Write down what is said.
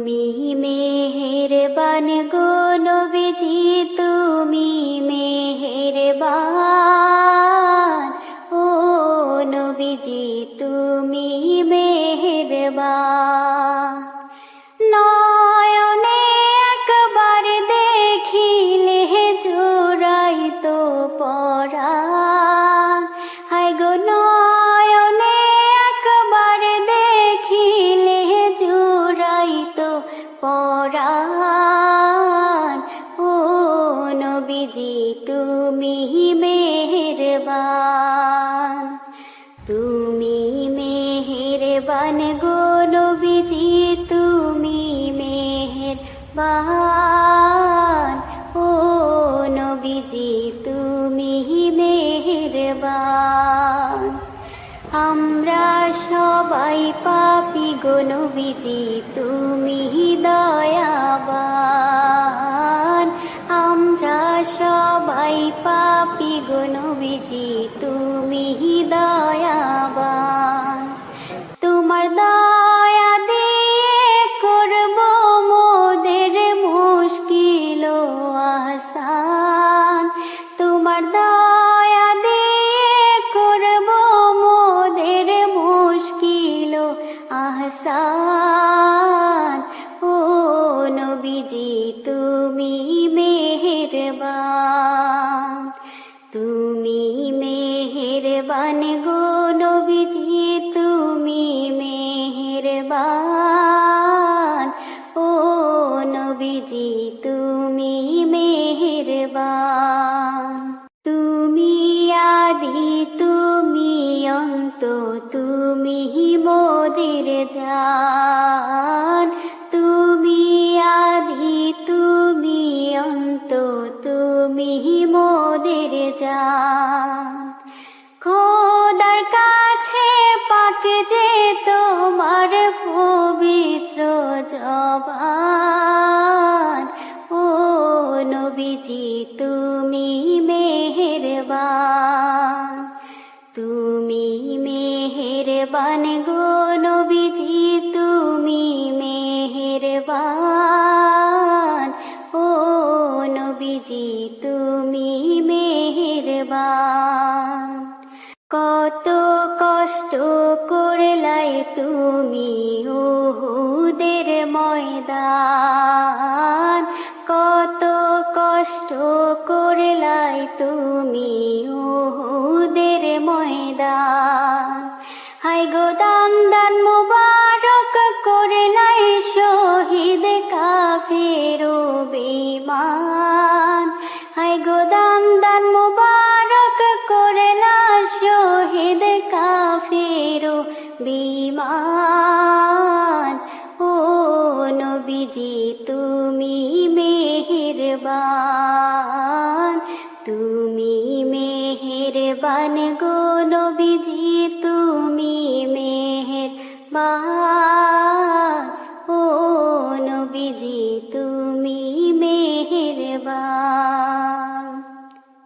তুমি মেহেরবান গো নবীজি তুমি মেহেরবান। ও নবীজি তুমি মেহেরবান। তুমি মেহেরবান গো নবীজি, তুমি মেহের মেহেরবান। ও নবীজি, তুমি মেহেরবান। আমরা সবাই পাপি গো নবীজি, তুমি দয়াবান। আমরা সবাই পাপি গো নবীজি, তুমি দয়াবান তোমার দয়া মোদের মুশকিল। আহসান ও নবীজি তুমি মেহেরবান। তুমি মেহেরবান তুমি তুমি তুমি মোদের জান, তুমি আধি তুমি অন্ত, তুমি মোদের জান। খোদার কাছে পাক যে তোমার পবিত্র জবান, ও নবীজি, তুমি মেহেরবান, তুমি মেহেরবান গো নবীজি, তুমি মেহেরবান। ও নবীজি, তুমি মেহেরবান। কত কষ্ট করলাই তুমি ওহুদের ময়দান। কত কষ্ট করলাই তুমি ওহুদের ময়দান। হাই গো দান দান মুবারক করলাই শহীদ কাফেরো বেমান হাই গো দান দান মুবারক করলা শহীদ কাফেরো বিমান ও নবীজি, তুমি মেহেরবান, তুমি মেহেরবান গো নবীজি তুমি মেহেরবান। ও নবীজি তুমি